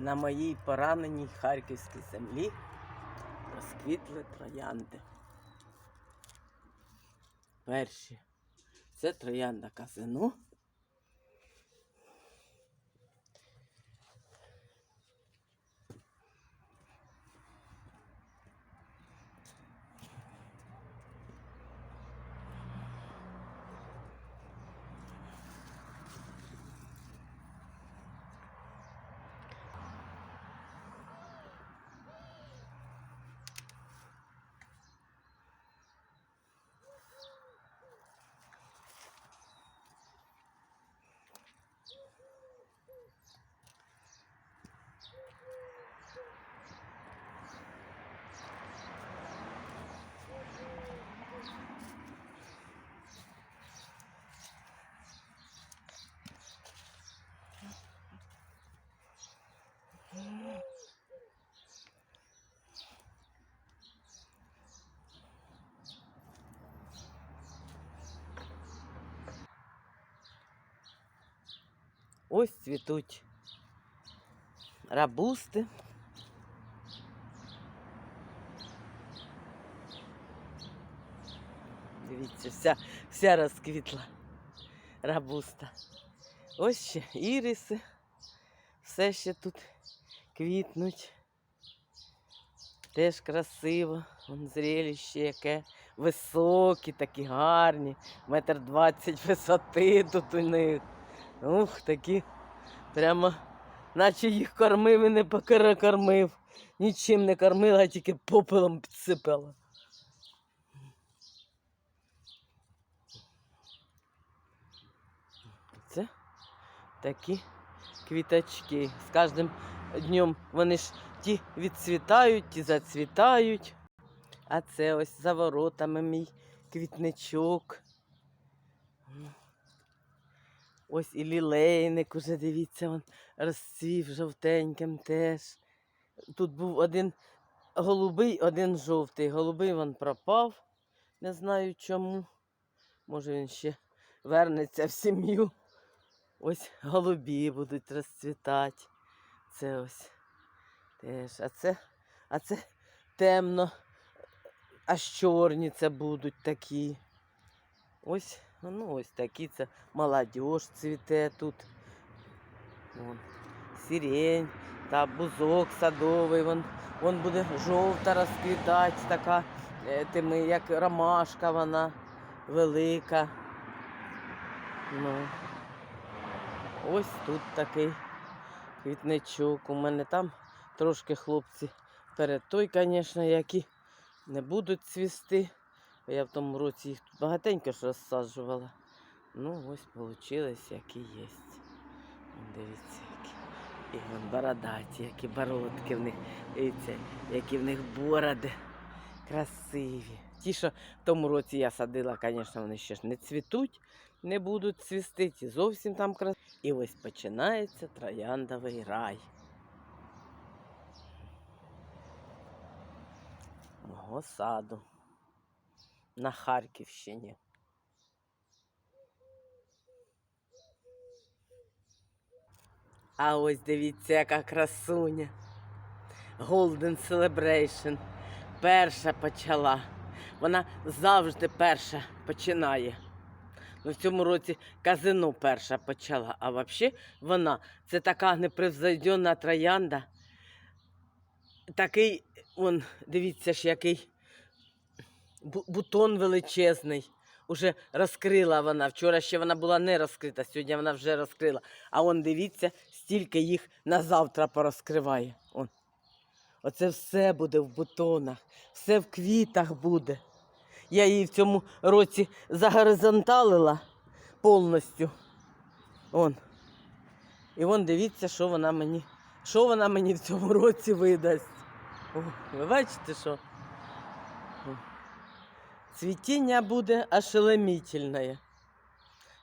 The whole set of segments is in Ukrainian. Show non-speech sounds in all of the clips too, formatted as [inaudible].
На моїй пораненій харківській землі розквітли троянди. Перші це троянда казино. Ось цвітуть рабусти. Дивіться, вся, вся розквітла рабуста. Ось ще іриси. Все ще тут квітнуть. Теж красиво. Вон зрелище яке. Високі, такі гарні. Метр двадцять висоти тут у них. Ух, такі прямо, наче їх кормив і не перекормив. Нічим не кормила, тільки попелом підсипала. Це такі квіточки. З кожним днем вони ж ті відцвітають, ті зацвітають. А це ось за воротами мій квітничок. Ось і лілейник уже, дивіться, он розцвів жовтеньким теж. Тут був один голубий, один жовтий. Голубий він пропав. Не знаю чому. Може він ще вернеться в сім'ю. Ось голубі будуть розцвітати. Це ось теж. А це, а це темно, аж чорні це будуть такі. Ось, ну ось такі це молодіж цвіте тут. Вон, сирень, та бузок садовий, вон, вон буде жовта розквітати, така е, тими, як ромашка вона велика. Ну. Ось тут такий квітничок. У мене там трошки хлопці перед той, звісно, які не будуть цвісти. Бо Я в тому році їх тут багатенько ж розсаджувала. Ну, ось вийшло, які є. Дивіться, які. І вон бородаті, які бородки в них. Дивіться, які в них бороди. Красиві. Ті, що в тому році я садила, звісно, вони ще ж не цвітуть, не будуть цвісти, ті зовсім там красиві. І ось починається трояндовий рай. Мого саду на Харківщині. А ось дивіться, яка красуня. Golden Celebration. Перша почала. Вона завжди перша починає. Ну, в цьому році казино перша почала. А взагалі вона це така непревзойдена троянда. Такий, он, дивіться ж, який бутон величезний. Уже розкрила вона. Вчора ще вона була не розкрита, сьогодні вона вже розкрила. А он дивіться, стільки їх на завтра порозкриває. Он. Оце все буде в бутонах, все в квітах буде. Я її в цьому році загоризонталила повністю. Он. І вон дивіться, що вона мені, що вона мені в цьому році видасть. О, ви бачите, що? Цвітіння буде ошелемітельне.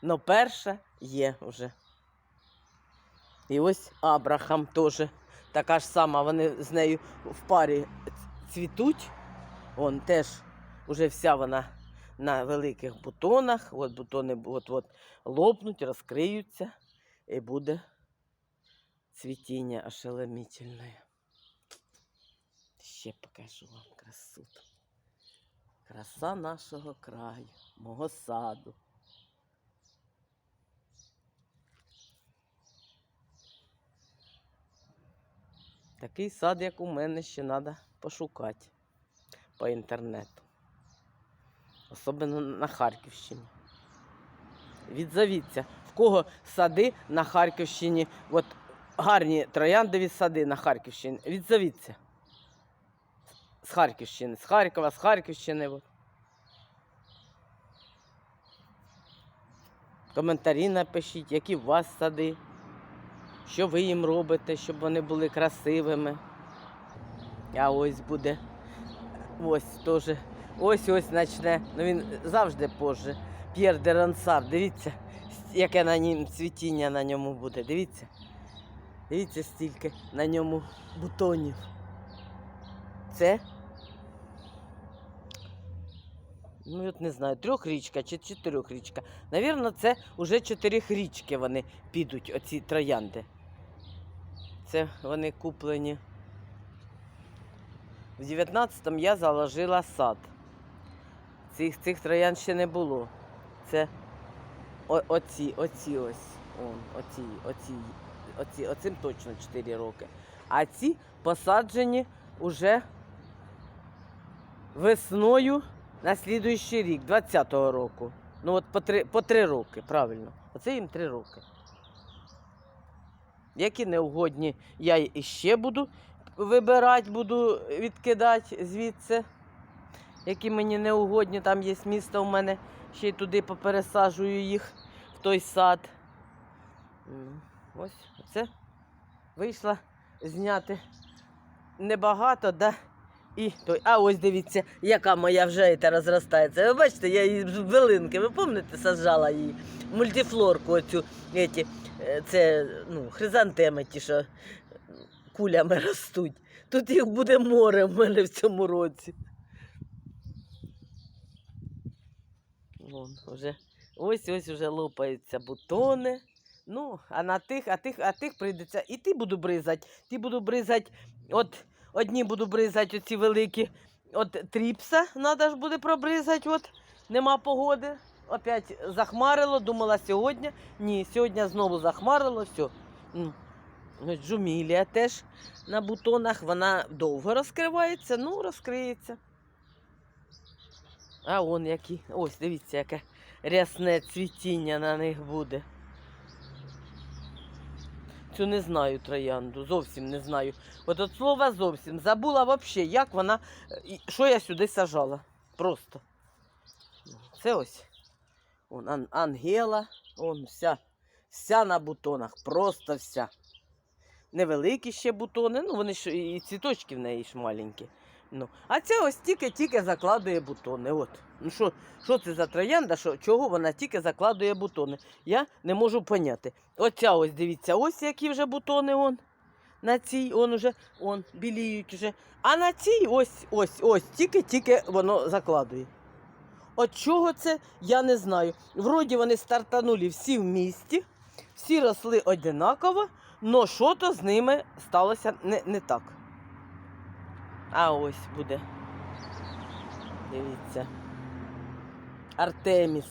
Но перша є вже. І ось Абрахам теж така ж сама, вони з нею в парі цвітуть. Вон теж уже вся вона на великих бутонах. От бутони от-от лопнуть, розкриються і буде цвітіння ошеломительне. Ще покажу вам красоту. Краса нашого краю, мого саду. Такий сад, як у мене, ще треба пошукати по інтернету. Особливо на Харківщині. Відзовіться, в кого сади на Харківщині, от гарні трояндові сади на Харківщині. Відзовіться. З Харківщини, з Харкова, з Харківщини. Коментарі напишіть, які у вас сади, що ви їм робите, щоб вони були красивими. А ось буде. Ось теж. Ось ось начне. Ну він завжди позже. П'єр де Рансар. Дивіться, яке на нім цвітіння на ньому буде. Дивіться. Дивіться, стільки на ньому бутонів. Це. Ну, от не знаю, трьохрічка чи чотирьохрічка. Навірно, це вже чотирихрічки вони підуть, оці троянди. Це вони куплені. В 19-му я заложила сад. Цих, цих троян ще не було. Це о, оці, оці ось. Он, оці, оці, оці, оцим точно 4 роки. А ці посаджені уже весною на слідуючий рік, 20-го року. Ну от по три, по три роки, правильно. Оце їм три роки. Які неугодні, я іще буду вибирати, буду відкидати звідси. Які мені неугодні, там є місто у мене, ще й туди попересаджую їх в той сад. Ось це вийшла зняти небагато, да? І той. А ось дивіться, яка моя вже та розростається. Ви бачите, я її з билинки, ви пам'ятаєте, саджала її мультифлорку оцю, еті, е, це ну, хризантеми ті, що кулями ростуть. Тут їх буде море в мене в цьому році. Вон, вже, ось ось вже лопаються бутони. Ну, а на тих, а тих, а тих прийдеться. І ті буду бризати. Ті буду бризати. От одні буду бризати оці великі. От тріпса треба ж буде пробризати. От нема погоди. Опять захмарило, думала сьогодні. Ні, сьогодні знову захмарило, все. Джумілія теж на бутонах, вона довго розкривається, ну розкриється. А он які. Ось, дивіться, яке рясне цвітіння на них буде. Цю не знаю троянду, зовсім не знаю. От от слова зовсім забула взагалі, як вона, е, що я сюди сажала. Просто. Це ось. Ан, Ангела, он вся, вся на бутонах, просто вся. Невеликі ще бутони, ну вони ж і цвіточки в неї ж маленькі. Ну, а ця ось тільки-тільки закладує бутони. От. Ну що, що це за троянда? Що, чого вона тільки закладує бутони? Я не можу поняти. Оця ось, дивіться, ось які вже бутони он. На цій он уже он, біліють уже. А на цій ось, ось, ось, тільки-тільки воно закладує. От чого це, я не знаю. Вроді вони стартанули всі в місті, всі росли одинаково, але що то з ними сталося не, не так. А ось буде. Дивіться. Артеміс.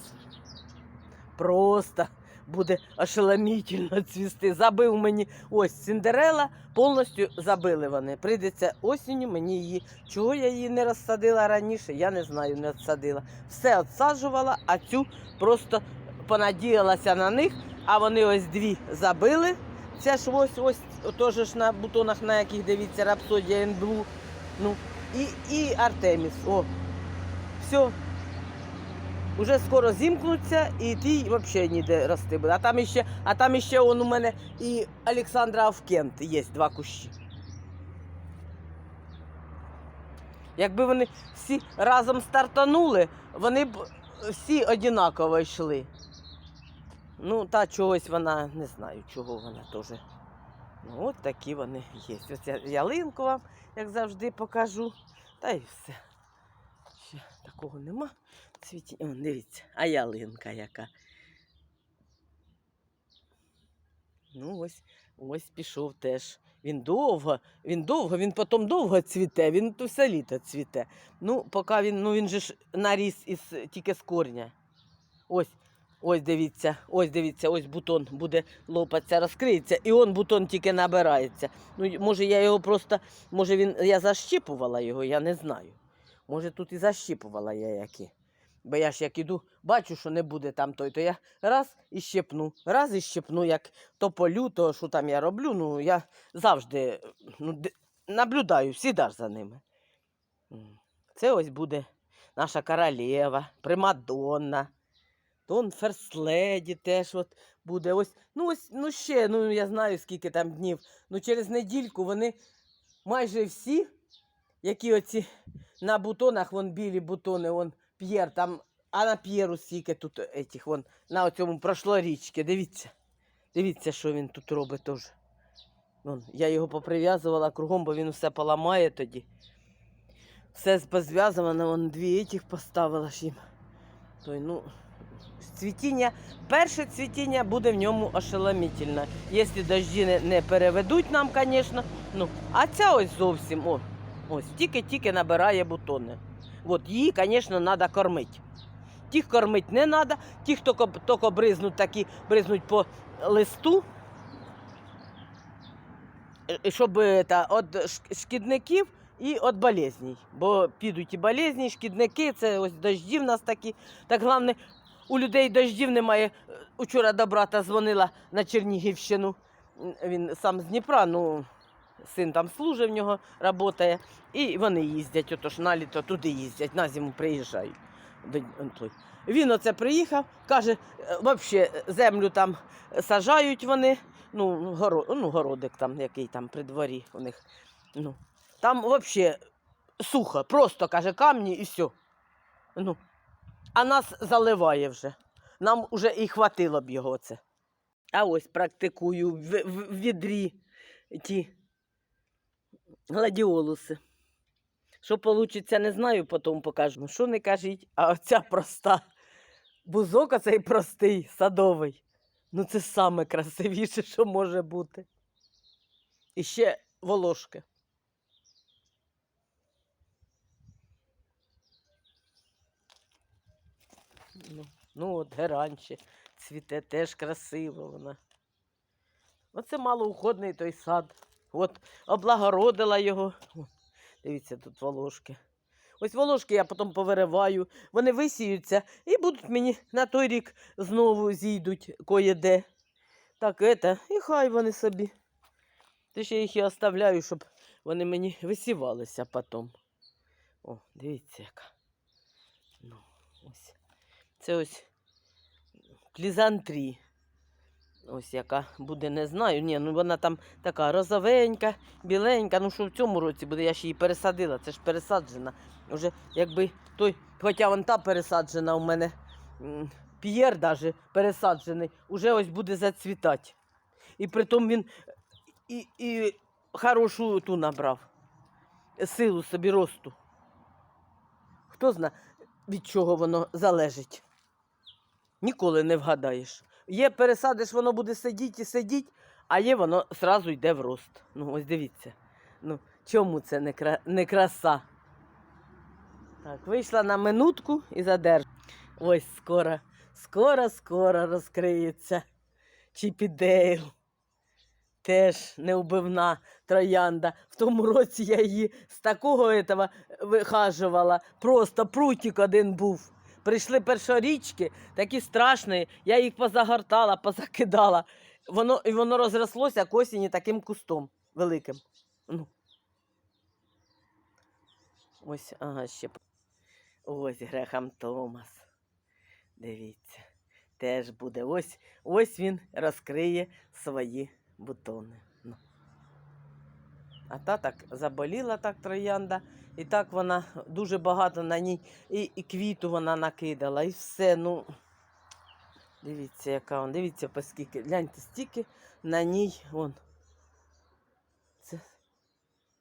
Просто буде ошеломительно цвісти. Забив мені ось Сіндерела, повністю забили вони. Прийдеться осінню мені її. Чого я її не розсадила раніше, я не знаю, не відсадила. Все відсаджувала, а цю просто понадіялася на них, а вони ось дві забили. Це ж ось ось теж на бутонах, на яких дивіться, рапсодія. Ну, і, і Артеміс. О, все. Уже скоро зімкнуться, і ті взагалі ніде рости буде. А там іще, а там іще он у мене і Олександра Авкент є два кущі. Якби вони всі разом стартанули, вони б всі однаково йшли. Ну, та чогось вона, не знаю, чого вона теж. Ну, от такі вони є. Ось ялинку вам, як завжди, покажу. Та й все. Ще такого нема. Цвіті... О, дивіться, а ялинка яка. Ну, ось, ось пішов теж. Він довго, він довго, він потім довго цвіте, він то все літо цвіте. Ну, поки він, ну він же ж наріс із, тільки з корня. Ось, ось дивіться, ось дивіться, ось бутон буде лопатися, розкриється, і он бутон тільки набирається. Ну, може, я його просто, може він, я защіпувала його, я не знаю. Може, тут і защіпувала я які. Бо я ж як іду, бачу, що не буде там той, то я раз і щепну, раз і щепну, як то полю, то що там я роблю, ну я завжди ну, наблюдаю, всіда за ними. Це ось буде наша королева, примадонна. Тон ферследі теж от буде. Ось, ну ось, ну ще, ну я знаю, скільки там днів. Ну через недільку вони майже всі, які оці на бутонах, вон білі бутони, вон П'єр, там, а на П'єру скільки тут етих, вон, на цьому прошлорічки, дивіться. Дивіться, що він тут робить теж. Я його поприв'язувала кругом, бо він все поламає тоді. Все позв'язано, вон дві етих поставила ж їм. Той, ну, цвітіння, перше цвітіння буде в ньому ошеломительне. Якщо дожді не, не переведуть нам, звісно. Ну, а ця ось зовсім, о, ось, тільки-тільки набирає бутони. От її, звісно, треба кормити. Тих кормити не треба, ті, хто тільки бризнуть, такі бризнуть по листу, е, щоб е, та, від шкідників і від болезней. Бо підуть і болезні, і шкідники, це ось дожді в нас такі. Так головне, у людей дождів немає. Е, Учора до брата дзвонила на Чернігівщину. Він сам з Дніпра, ну, син там служить в нього, працює. І вони їздять, отож на літо туди їздять, на зиму приїжджають. Він оце приїхав, каже, взагалі землю там сажають вони, ну, горо, ну, городик там, який там при дворі у них. Ну, там взагалі сухо, просто каже, камні і все. Ну, а нас заливає вже. Нам вже і хватило б його це. А ось практикую в, в, в відрі ті гладіолуси. Що вийде, не знаю, потім покажу. Ну, Що не кажіть, а оця проста. Бузок оцей простий, садовий. Ну це саме красивіше, що може бути. І ще волошки. Ну, ну от геранче цвіте теж красиво вона. Оце малоуходний той сад. От облагородила його. О, Дивіться, тут волошки. Ось волошки я потім повириваю, вони висіються і будуть мені на той рік знову зійдуть кое-де. Так, это, і хай вони собі. Ти ще їх і оставляю, щоб вони мені висівалися потім. О, дивіться яка. Ну, ось. Це ось клізантрі. Ось яка буде, не знаю. Ні, ну вона там така розовенька, біленька. Ну що в цьому році буде, я ж її пересадила, це ж пересаджена. Уже якби той, хоча вон та пересаджена у мене, П'єр даже пересаджений, уже ось буде зацвітати. І притом він і, і хорошу ту набрав, силу собі росту. Хто зна, від чого воно залежить. Ніколи не вгадаєш. Є пересадиш, воно буде сидіти і сидіти, а є воно зразу йде в рост. Ну, ось дивіться. Ну, чому це не, кра... не краса? Так, вийшла на минутку і задержу. Ось скоро, скоро, скоро розкриється Чіпідейл. Теж неубивна троянда. В тому році я її з такого этого вихажувала. Просто прутик один був. Прийшли першорічки, такі страшні, я їх позагортала, позакидала. Воно, і воно розрослося к осені таким кустом великим. Ну. Ось, ага, ще. Ось Грехам Томас. Дивіться. Теж буде. Ось, ось він розкриє свої бутони. А та так заболіла так троянда, і так вона дуже багато на ній, і, і квіту вона накидала, і все. Ну, дивіться, яка вона, дивіться, по скільки. Гляньте, стільки на ній. Вон. Це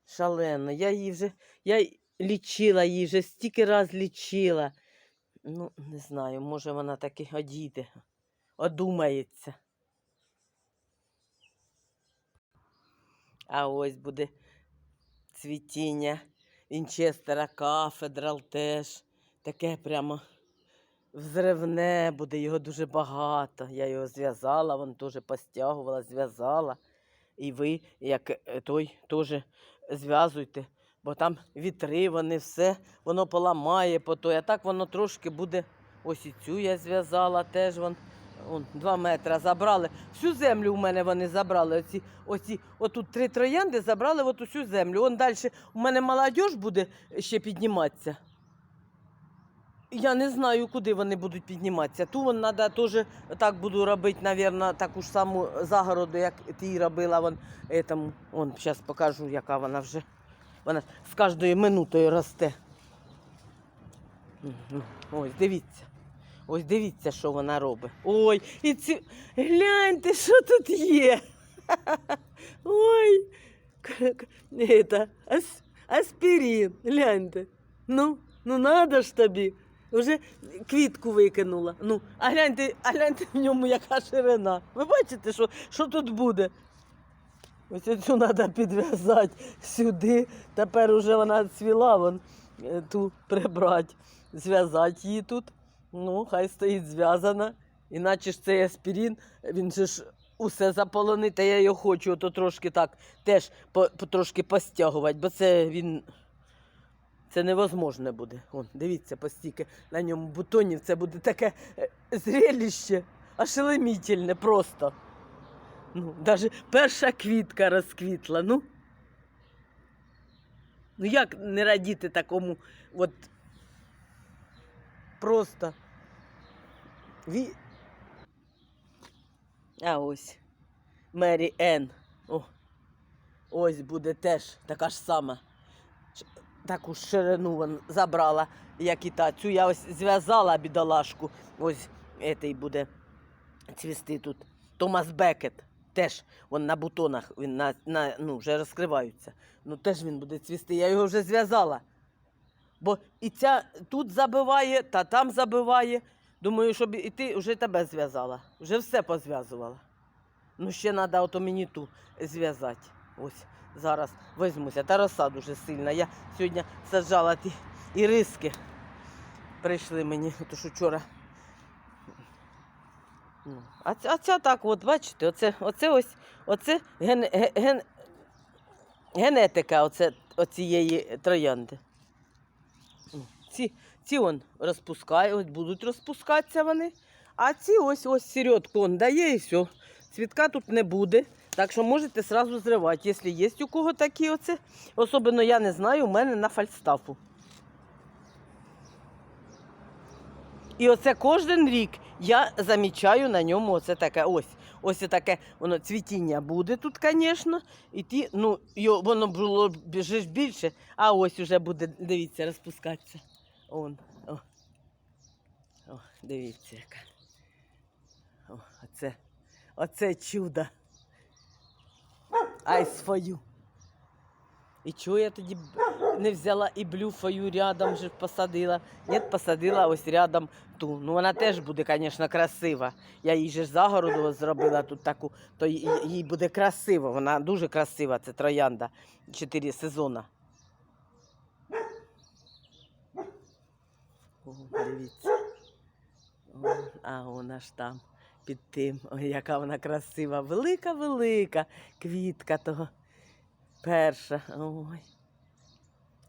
шалено. Я її вже, я лічила її, вже стільки раз лічила. Ну, не знаю, може вона таки одійде, одумається. А ось буде цвітіння Вінчестера, кафедрал теж. Таке прямо взривне буде, його дуже багато. Я його зв'язала, вон теж постягувала, зв'язала. І ви, як е, той, теж зв'язуйте, бо там вітри, вони все, воно поламає по той. А так воно трошки буде. Ось і цю я зв'язала теж. Вон, вон, два метри забрали. Всю землю у мене вони забрали. Оці, оці, отут три троянди забрали от усю землю. Он далі у мене молодь буде ще підніматися. Я не знаю, куди вони будуть підніматися. Ту вон треба теж так буду робити, мабуть, таку ж саму загороду, як ти робила. Вон, етому. Вон, зараз покажу, яка вона вже. Вона з кожною минутою росте. Ось, дивіться. Ось дивіться, що вона робить. Ой, і ці. Гляньте, що тут є. [laughs] Ой. Это, ас, аспирин, гляньте. Ну, ну надо ж тобі. Уже квітку викинула. Ну, а гляньте, а гляньте в ньому яка ширина. Ви бачите, що, що тут буде? Ось цю треба підв'язати сюди. Тепер уже вона цвіла, вон е, ту прибрати, зв'язати її тут. Ну, хай стоїть зв'язана. Іначе ж цей аспірин, він же ж усе заполонить, а я його хочу то трошки так теж по, по- трошки постягувати, бо це він. Це невозможне буде. Вон, дивіться, постільки на ньому бутонів, це буде таке е, зрелище, ошелемітельне просто. Ну, навіть перша квітка розквітла. Ну, ну як не радіти такому, от просто. Ві... А ось Мері Енн. О, ось буде теж така ж сама. Таку ширину вон забрала, як і та. Цю я ось зв'язала бідолашку. Ось цей буде цвісти тут. Томас Бекет. Теж он на бутонах він на, на, ну, вже розкриваються. Ну теж він буде цвісти. Я його вже зв'язала. Бо і ця тут забиває, та там забиває. Думаю, щоб і ти вже тебе зв'язала. Вже все позв'язувала. Ну, ще треба ото мені ту зв'язати. Ось зараз візьмуся. Та роса дуже сильна. Я сьогодні саджала ті іриски. Прийшли мені, то що вчора. Ну, А ця, а ця так, от бачите, оце, оце ось, оце ген, ген, генетика оце, оцієї троянди. Ці, ці он розпускають, будуть розпускатися вони. А ці ось ось середку он дає і все. Цвітка тут не буде. Так що можете сразу зривати, якщо є у кого такі оце. Особливо я не знаю, у мене на фальстафу. І оце кожен рік я замічаю на ньому оце таке ось. Ось таке воно цвітіння буде тут, звісно. І ті, ну, воно було б же ж більше, а ось уже буде, дивіться, розпускатися. Он. О. О, дивіться, яка. О, оце, оце чудо. Ай свою. І чого я тоді не взяла і блюфою рядом же посадила? Ні, посадила ось рядом ту. Ну вона теж буде, звісно, красива. Я їй ж загороду зробила тут таку, то їй буде красиво. Вона дуже красива, це троянда. Чотири сезони. О, дивіться. О, а вона ж там під тим. Ой, яка вона красива. Велика-велика квітка того. Перша. Ой.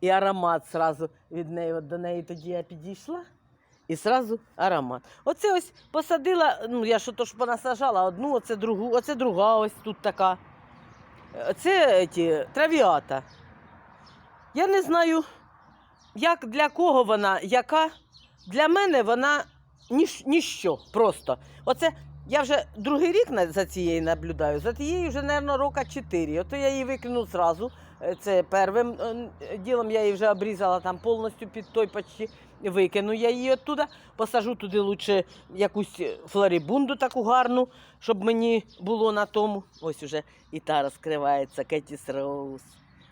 І аромат сразу від неї. От до неї тоді я підійшла. І сразу аромат. Оце ось посадила, ну я що то ж понасажала одну, оце другу, оце друга ось тут така. Це ті, травіата. Я не знаю, як для кого вона, яка. Для мене вона ніж, ніщо просто. Оце я вже другий рік за цією наблюдаю, за тією вже, мабуть, рока 4. Ото я її викину зразу. Е, Це первим е, ділом я її вже обрізала там повністю під той почти. Викину я її оттуда, посажу туди лучше якусь флорибунду таку гарну, щоб мені було на тому. Ось уже і та розкривається Кетіс Роуз.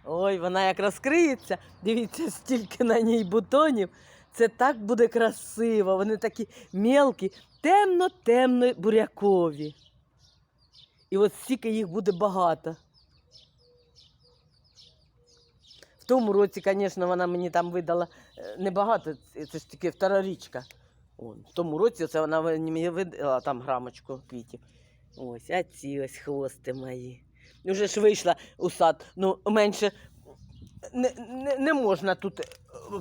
Ой, вона як розкриється. Дивіться, стільки на ній бутонів. Це так буде красиво. Вони такі мелкі, темно-темно бурякові. І от стільки їх буде багато. В тому році, звісно, вона мені там видала е, небагато, це це ж тільки втора річка. В тому році це вона мені видала там грамочку квітів. Ось, а ці ось хвости мої. Уже ж вийшла у сад. Ну, менше не, не, не можна тут е,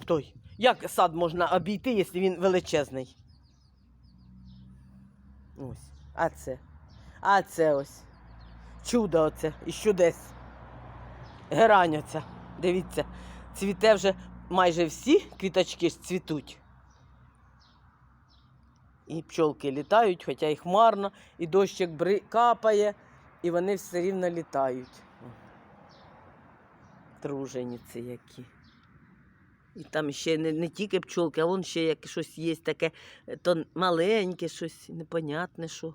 той. Як сад можна обійти, якщо він величезний? Ось. А це. А це ось. Чудо оце. І чудес. Герань оця. Дивіться. Цвіте вже майже всі квіточки ж цвітуть. І пчолки літають, хоча і хмарно, і дощик капає, і вони все рівно літають. Тружениці які. І там ще не, не тільки пчолки, а вон ще як щось є таке е, то маленьке, щось непонятне, що.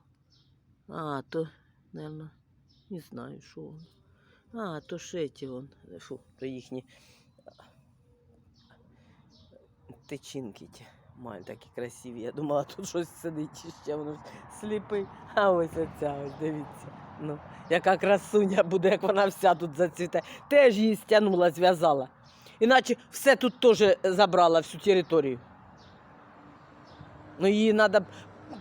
А, то, напевно, не знаю, що воно. А, то ж ті вон, фу, то їхні тичинки ті. Маль такі красиві. Я думала, тут щось сидить чи ще воно сліпий. А ось оця, ось дивіться. Ну, яка красуня буде, як вона вся тут зацвіте. Теж її стягнула, зв'язала. Іначе все тут теж забрала всю територію. Ну, її треба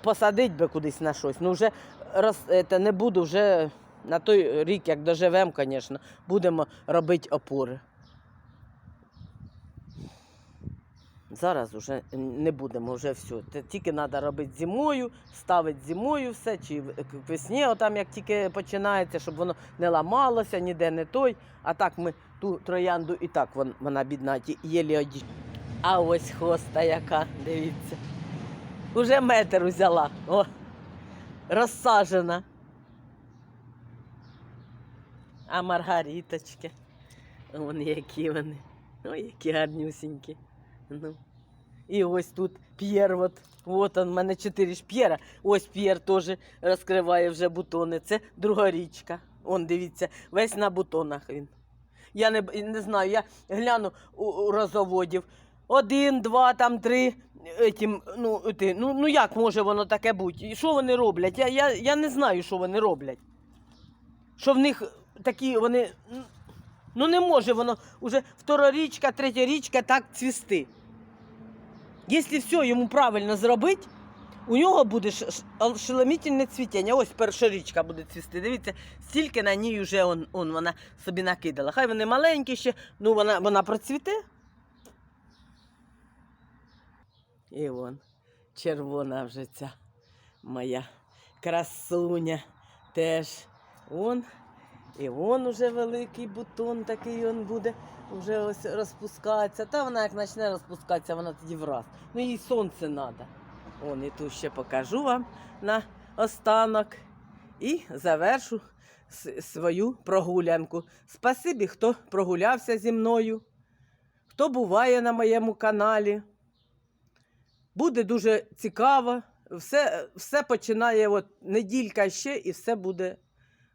посадити би кудись на щось. Ну, вже роз, це, не буду, вже на той рік, як доживемо, звісно, будемо робити опори. Зараз вже не будемо, вже все. Тільки треба робити зимою, ставити зимою все, чи весні, отам як тільки починається, щоб воно не ламалося, ніде не той. А так ми ту троянду і так вон, вона бідна, єлі оді. А ось хоста яка, дивіться. Уже метр взяла. О, розсажена. А маргариточки. Вон які вони. Ой, які гарнюсінькі. Ну. І ось тут П'єр, от, от он, в мене чотири ж П'єра. Ось П'єр теж розкриває вже бутони. Це друга річка. Он, дивіться, весь на бутонах він. Я не, не знаю, я гляну у, у розоводів. Один, два, там три. Етім, ну, ти, ну, ну як може воно таке бути? Що вони роблять? Я, я, я не знаю, що вони роблять. Що в них такі вони. Ну не може воно вже втора річка, третя річка так цвісти. Якщо все йому правильно зробити, у нього буде ш- ш- цвітіння. Ось перша річка буде цвісти. Дивіться, стільки на ній вже он, он, вона собі накидала. Хай вони маленькі ще, ну вона, вона процвіте. І вон, червона вже ця моя красуня теж. Вон. І вон уже великий бутон такий он буде вже ось розпускатися. Та вона як почне розпускатися, вона тоді враз. Ну їй сонце треба. Он і тут ще покажу вам на останок. І завершу свою прогулянку. Спасибі, хто прогулявся зі мною, хто буває на моєму каналі. Буде дуже цікаво. Все, все починає от неділька ще і все буде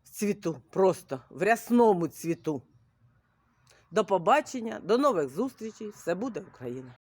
в цвіту, просто в рясному цвіту. До побачення, до нових зустрічей. Все буде Україна!